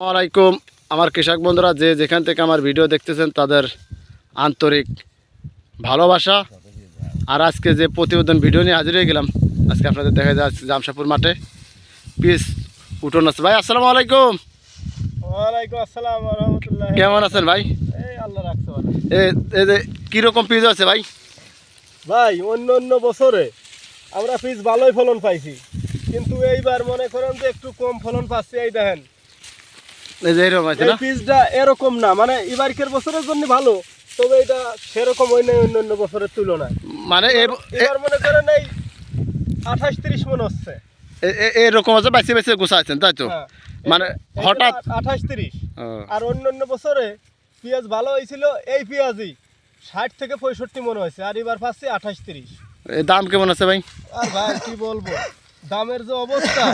আসসালামাইকুম আমার কৃষক বন্ধুরা যে যেখান থেকে আমার ভিডিও দেখতেছেন তাদের আন্তরিক ভালোবাসা। আর আজকে যে প্রতিবেদন ভিডিও নিয়ে হাজির হয়ে গেলাম আজকে আপনাদের দেখা যাচ্ছে জামশাপুর মাঠে। পিস উঠোন আছে ভাই আসসালামু আলাইকুম। কেমন আছেন ভাই? কীরকম পিস আছে ভাই? ভাই অন্য অন্য বছরে আমরা পিস ভালোই ফলন পাইছি। কিন্তু এইবার মনে করেন যে একটু কম ফলন পাচ্ছি এই দেখেন। এই যে এরকম আছে না? পিসটা এরকম না মানে এবারকের বছরের জন্য ভালো তবে এটা সেরকম হয় না অন্য অন্য বছরের তুলনায়। মানে এবার মনে করেন এই আঠাশ তিরিশ মন হচ্ছে। এরকম আছে বাইসে বাইসে গোছা তাই তো? হ্যাঁ। মানে হঠাৎ আঠাশ তিরিশ। আর অন্য অন্য বছরে পেঁয়াজ ভালো হয়েছিল এই পেঁয়াজই ষাট থেকে পঁয়ষট্টি মনে হয়েছে আর এবার পাচ্ছি আঠাশ তিরিশ। দাম কেমন আছে ভাই? আর ভাই কি বলব? দামের যে অবস্থা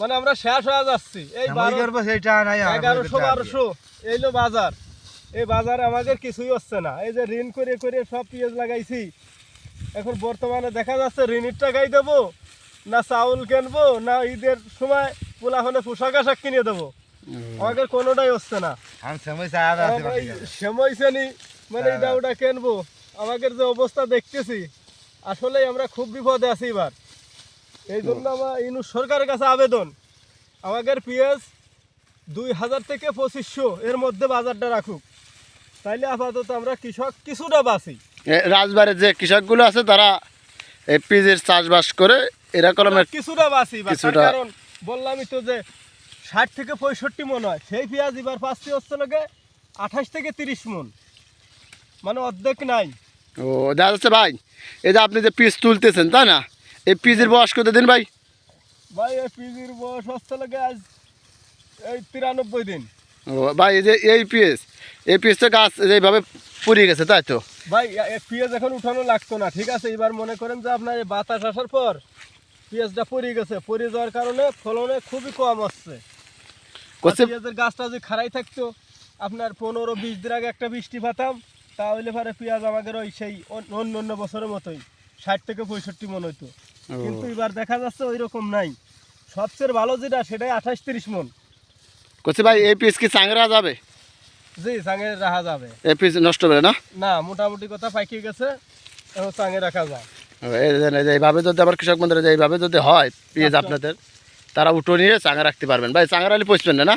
মানে আমরা শেষ হয়ে যাচ্ছি। এই এগারোশো বারোশো এইলো বাজার। এই বাজারে আমাদের কিছুই হচ্ছে না। এই যে ঋণ করে করে সব পেঁয়াজ লাগাইছি। এখন বর্তমানে দেখা যাচ্ছে ঋণের টাকাই দেবো না চাউল কিনবো না ঈদের সময় পোলাহনে পোশাক আশাক কিনে দেবো। আমাদের কোনোটাই হচ্ছে না। সময় শ্রেণি মানে এটা ওটা কিনবো। আমাদের যে অবস্থা দেখতেছি আসলে আমরা খুব বিপদে আছি এবার। এই জন্য আমার ইনু সরকারের কাছে আবেদন। আমাদের পেঁয়াজ দুই হাজার থেকে পঁচিশশো এর মধ্যে বাজারটা রাখুক। তাইলে আপাতত আমরা কৃষক কিছুটা বাঁচি। রাজবাড়ির যে কৃষকগুলো আছে তারা এই পিজের চাষবাস করে এরা কলমের কিছুটা বাঁচি বা কিছুটা- কারণ বললামই তো যে ষাট থেকে পঁয়ষট্টি মন হয়। সেই পেঁয়াজ এবার পাঁচটি হচ্ছে নাকি আঠাশ থেকে তিরিশ মন। মানে অর্ধেক নাই। ও দেখা যাচ্ছে ভাই এই যে আপনি যে পিস তুলতেছেন তাই না? এই পিজের বয়স কত দিন ভাই? ভাই এই পিজির বয়স হচ্ছে লাগে আজ এই তিরানব্বই দিন। ও ভাই এই যে এই পিস এই পিস তো গাছ এইভাবে পুড়িয়ে গেছে তাই তো? ভাই এ এখন উঠানো লাগতো না ঠিক আছে? এবার মনে করেন যে আপনার এই বাতাস আসার পর পেঁয়াজটা পড়ে গেছে। পড়ে যাওয়ার কারণে ফলনে খুবই কম আসছে। পেঁয়াজের গাছটা যদি খারাই থাকতো আপনার পনেরো বিশ দিন আগে একটা বৃষ্টি পাতাম তাহলে পরে পেঁয়াজ আমাদের ওই সেই অন্য অন্য বছরের মতোই। ষাট থেকে পঁয়ষট্টি মন হইতো। কিন্তু এবার দেখা যাচ্ছে ওই রকম নাই। সবচেয়ে ভালো যেটা সেটাই আঠাশ তিরিশ মন। করছে ভাই এই পিস কি চাংরা যাবে? জি সাঙে রাখা যাবে। এই পিস নষ্ট হবে না? না মোটামুটি কথা পাকিয়ে গেছে সাঙে রাখা যায়। এইভাবে যদি আবার কৃষক বন্ধুরা এইভাবে যদি হয় পিস আচ্ছা। আপনাদের তারা উঠো নিয়ে চাঙা রাখতে পারবেন। ভাই চাঙা আলি পচবেন না না?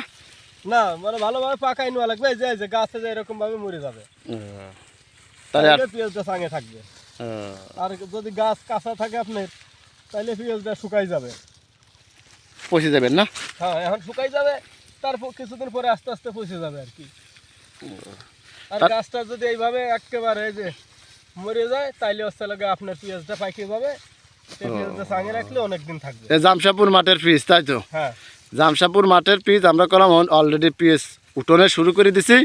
না মানে ভালোভাবে পাকাই নেওয়া লাগবে। যে গাছে যে এরকম ভাবে মরে যাবে। তাহলে পেঁয়াজটা সাঙে থাকবে। আর যদি গাছ কাঁচা থাকে আপনার তাহলে পেঁয়াজটা শুকাই যাবে। পচে যাবেন না? হ্যাঁ এখন শুকাই যাবে তারপর কিছুদিন পরে আস্তে আস্তে পচে যাবে আর কি। আর গাছটা যদি এইভাবে একেবারে যে মরে যায় তাইলে হচ্ছে লাগে আপনার পেঁয়াজটা পাকিয়ে যাবে জামশাপুর মাঠের পিস তাই তো? হ্যাঁ। জামশাপুর মাঠের পিস আমরা করলাম অলরেডি পিস উঠোনে শুরু করে দিছি।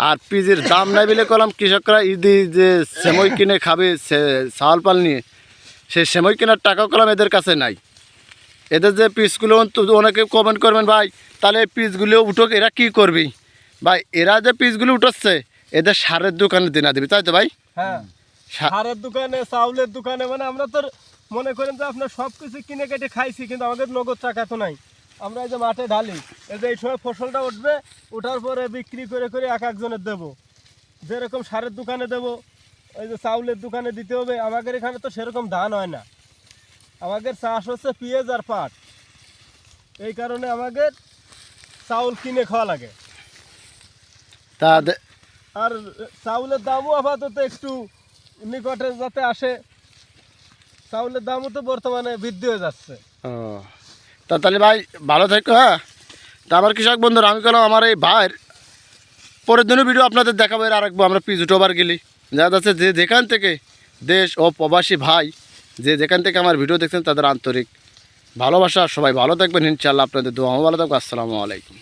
আর পিজের দাম নাই বলে কলাম কৃষকরা ঈদি যে সেমই কিনে খাবে সে- চাউল পাল নিয়ে সেই সেমই কেনার টাকা কলাম এদের কাছে নাই। এদের যে পিসগুলো তো অনেকে কমেন্ট করবেন ভাই তাহলে পিসগুলো উঠোক এরা কি করবি? ভাই এরা যে পিসগুলো উঠোচ্ছে এদের সারের দোকানে দিনা দিবি তাই তো ভাই? হ্যাঁ সারের দোকানে চাউলের দোকানে মানে আমরা তো মনে করেন যে আপনার সব কিছু কিনে কেটে খাইছি কিন্তু আমাদের নগদ টাকা তো নাই। আমরা এই যে মাঠে ঢালি এই যে এই সময় ফসলটা উঠবে ওঠার পরে বিক্রি করে করে এক একজনের দেবো। যেরকম সারের দোকানে দেবো ওই যে চাউলের দোকানে দিতে হবে আমাদের এখানে তো সেরকম ধান হয় না। আমাদের চাষ হচ্ছে পেঁয়াজ আর পাট। এই কারণে আমাদের চাউল কিনে খাওয়া লাগে। তা আর চাউলের দামও আপাতত একটু নিকটে যাতে আসে চাউলের দামও তো বর্তমানে বৃদ্ধি হয়ে যাচ্ছে। তা তাহলে ভাই, ভালো থাকো হ্যাঁ? তা আমার কৃষক বন্ধুরা, আমি কেন আমার এই ভাইয়ের পরের দিনও ভিডিও আপনাদের দেখাবো, এর আরেকবার আমরা পিস উঠোবার গেলি। যা যাচ্ছে যে যেখান থেকে দেশ ও প্রবাসী ভাই, যে যেখান থেকে আমার ভিডিও দেখছেন, তাদের আন্তরিক ভালোবাসা। সবাই ভালো থাকবেন ইনশাল্লাহ আপনাদের দোয়া ভালো থাকব আসসালামু আলাইকুম।